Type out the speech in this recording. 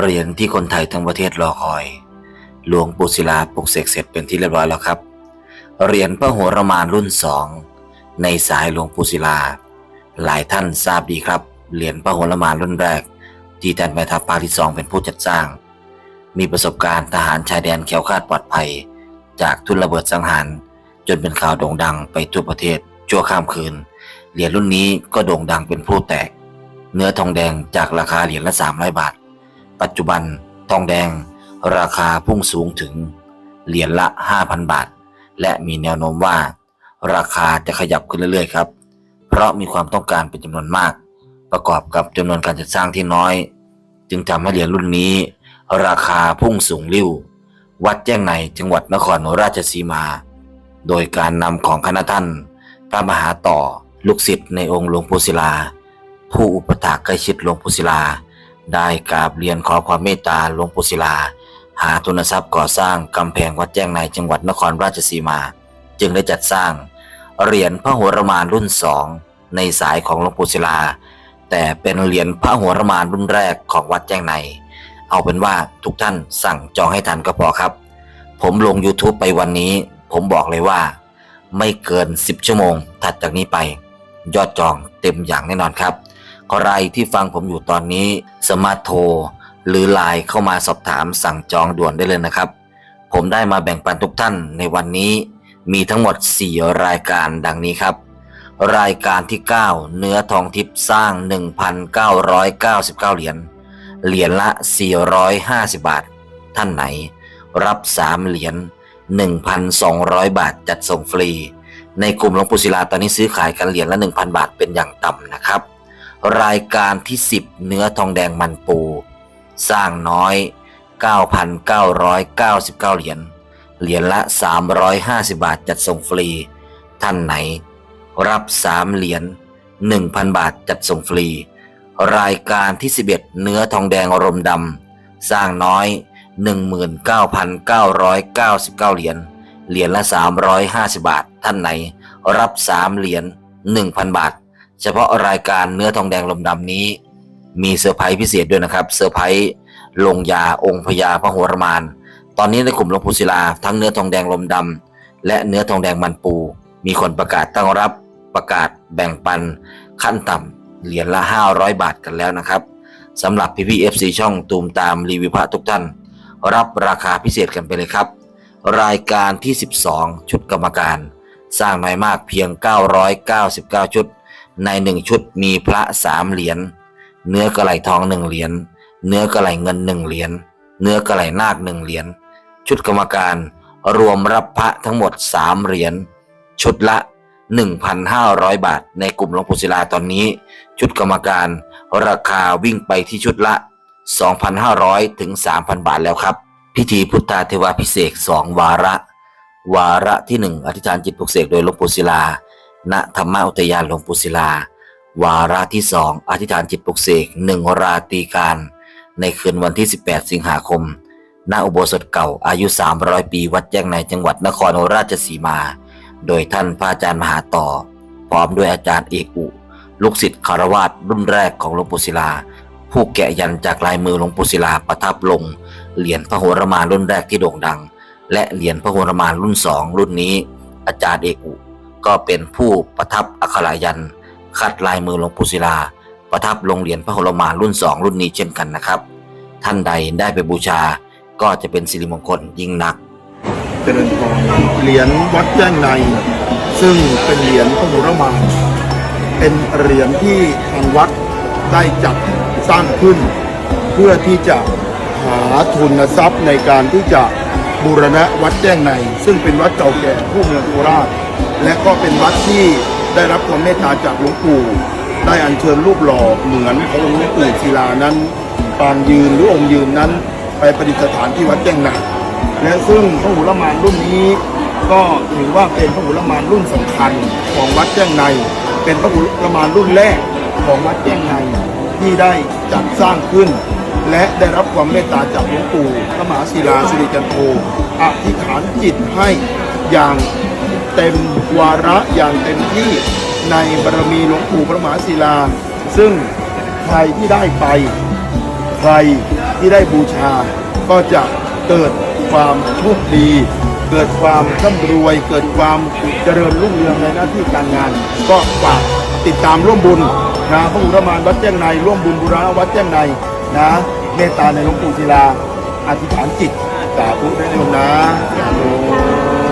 เหรียญที่คนไทยทั้งประเทศรอคอย หลวงปู่ศิลาปลุกเสกเสร็จเป็นที่เรียบร้อยแล้วครับเหรียญพระโหรมานรุ่นสองในสายหลวงปู่ศิลา หลายท่านทราบดีครับ เหรียญพระโหรมานรุ่นแรก ที่ท่านแม่ทัพภาคที่สองเป็นผู้จัดสร้าง มีประสบการณ์ทหารชายแดนแคล้วคาดปลอดภัย จากทุนระเบิดสังหารจนเป็นข่าวโด่งดังไปทั่วประเทศชั่วข้ามคืน เหรียญรุ่นนี้ก็โด่งดังเป็นผู้แตก เนื้อทองแดงจากราคาเหรียญละ300บาท ปัจจุบันทองแดง ราคาพุ่งสูงถึง เหรียญละ 5,000 บาท และมีแนวโน้มว่า ราคาจะขยับขึ้นเรื่อยๆครับ เพราะมีความต้องการเป็นจำนวนมาก ประกอบกับจำนวนการจัดสร้างที่น้อย จึงทำให้เหรียญรุ่นนี้ ราคาพุ่งสูงริ่ว วัดแจ้งในจังหวัดนครราชสีมา โดยการนำของคณะท่านพระมหาต่อลูกศิษย์ในองค์หลวงปู่ศิลา ผู้อุปถากใกล้ชิดหลวงปู่ศิลา ได้กราบเรียนขอความเมตตาหลวงปู่ศิลา หาทุนทรัพย์ก่อสร้างกำแพงวัดแจ้งในจังหวัดนครราชสีมา จึงได้จัดสร้างเหรียญพระโหรมานรุ่นสองในสายของหลวงปู่ศิลา แต่เป็นเหรียญพระโหรมานรุ่นแรกของวัดแจ้งใน เอาเป็นว่าทุกท่านสั่งจองให้ทันก็พอครับ ผมลง YouTube ไปวันนี้ ผมบอกเลยว่า ไม่เกิน 10 ชั่วโมงถัดจากนี้ไป ยอดจองเต็มอย่างแน่นอนครับใครที่ฟังผมอยู่ตอนนี้ สามารถโทรหรือไลน์เข้ามาสอบถามสั่งจองด่วนได้เลยนะครับ ผมได้มาแบ่งปันทุกท่านในวันนี้มีทั้งหมด 4 รายการดังนี้ครับ รายการที่ 9 เนื้อทองทิพย์สร้าง 1,999 เหรียญเหรียญละ 450 บาท ท่านไหน รับ 3 เหรียญ1,200 บาทจัดส่งฟรี ในกลุ่มหลวงปู่ศิลาตอนนี้ซื้อขายกันเหรียญละ 1,000 บาทเป็นอย่างต่ำนะครับ รายการที่ 10 เนื้อทองแดงมันปู สร้างน้อย 9,999 เหรียญ เหรียญละ 350 บาทจัดส่งฟรี ท่านไหน รับ 3 เหรียญ 1,000 บาทจัดส่งฟรี รายการที่ 11 เนื้อทองแดงอารมณ์ดำ สร้างน้อย 19,999 เหรียญ เหรียญละ 350 บาท ท่านไหน รับ 3 เหรียญ 1,000 บาท เฉพาะรายการเนื้อทองแดงลมดำนี้ มีเซอร์ไพรส์พิเศษด้วยนะครับเซอร์ไพรส์ลงยาองค์พญาพระโหรมาน ตอนนี้ในกลุ่มหลวงปู่ศิลาทั้งเนื้อทองแดงลมดำและเนื้อทองแดงมันปู มีคนประกาศตั้งรับประกาศแบ่งปันขั้นต่ำเหรียญละ 500 บาทกันแล้วนะครับสำหรับพี่พีเอฟซีช่องตูมตามรีวิวพระทุกท่าน รับราคาพิเศษกันไปเลยครับ รายการที่ 12 ชุดกรรมการ สร้างน้อยมากเพียง 999 ชุด ใน1ชุดมีพระ3เหรียญ เนื้อกระไหลทอง1เหรียญ เนื้อกระไหลเงิน1เหรียญ เนื้อกระไหลนาค1เหรียญ ชุดกรรมการรวมรับพระทั้งหมด3เหรียญ ชุดละ 1,500 บาท ในกลุ่มหลวงปู่ศิลาตอนนี้ ชุดกรรมการราคาวิ่งไปที่ชุดละ 2,500 ถึง 3,000 บาทแล้วครับ พิธีพุทธาเทวาพิเศษสองวาระ วาระที่หนึ่งอธิษฐานจิตปลุกเสกโดยหลวงปู่ศิลา ณธรรมอุทยานหลวงปู่ศิลา วาระที่สองอธิษฐานจิตปลุกเสกหนึ่งราตรีการ ในคืนวันที่ 18 สิงหาคม ณอุโบสถเก่าอายุ 300 ปีวัดแจ้งในจังหวัดนครราชสีมา โดยท่านพระอาจารย์มหาต่อ พร้อมด้วยอาจารย์เอกอุ ลูกศิษย์คารวาสรุ่นแรกของหลวงปู่ศิลา ผู้แกะยันจากลายมือหลวงปู่ศิลาประทับลง เหรียญพระโหรมานรุ่นแรกที่โด่งดัง และเหรียญพระโหรมานรุ่นสองรุ่นนี้ อาจารย์เอกอุ ก็เป็นผู้ประทับอักขรายันคัดลายมือหลวงปู่ศิลา ประทับลงเหรียญพระโหรมานรุ่นสองรุ่นนี้เช่นกันนะครับ ท่านใดได้ไปบูชาก็จะเป็นสิริมงคลยิ่งนัก เจริญพรเหรียญวัดแจ้งใน ซึ่งเป็นเหรียญพระโหรมานเป็นเหรียญที่ทางวัดได้จัดสร้างขึ้น เพื่อที่จะหาทุนทรัพย์ในการที่จะบูรณะวัดแจ้งใน ซึ่งเป็นวัดเก่าแก่ผู้เมืองโคราช และก็เป็นวัดที่ได้รับความเมตตาจากหลวงปู่ ได้อัญเชิญรูปหล่อเหมือนขององค์หลวงปู่ศิลานั้นปางยืนหรือองค์ยืนนั้น ไปประดิษฐานที่วัดแจ้งในและซึ่งพระหุรมานรุ่นนี้ ก็ถือว่าเป็นพระหุรมานรุ่นสำคัญของวัดแจ้งใน เป็นพระหุรมานรุ่นแรกของวัดแจ้งในที่ได้จัดสร้างขึ้น และได้รับความเมตตาจากหลวงปู่พระมหาศิลาสิริจันโทอธิษฐานจิตให้อย่าง เต็มวาระอย่างเต็มที่ในบารมีหลวงปู่พระมหาศิลา ซึ่งใครที่ได้ไป ใครที่ได้บูชา ก็จะเกิดความโชคดี เกิดความร่ำรวย เกิดความเจริญรุ่งเรืองในหน้าที่การงาน ก็ฝากติดตามร่วมบุญนะพระอุรมานวัดแจ้งในร่วมบุญบุรณะวัดแจ้งในนะเมตตาในหลวงปู่ศิลาอธิษฐานจิตสาธุได้เลยนะสาธุ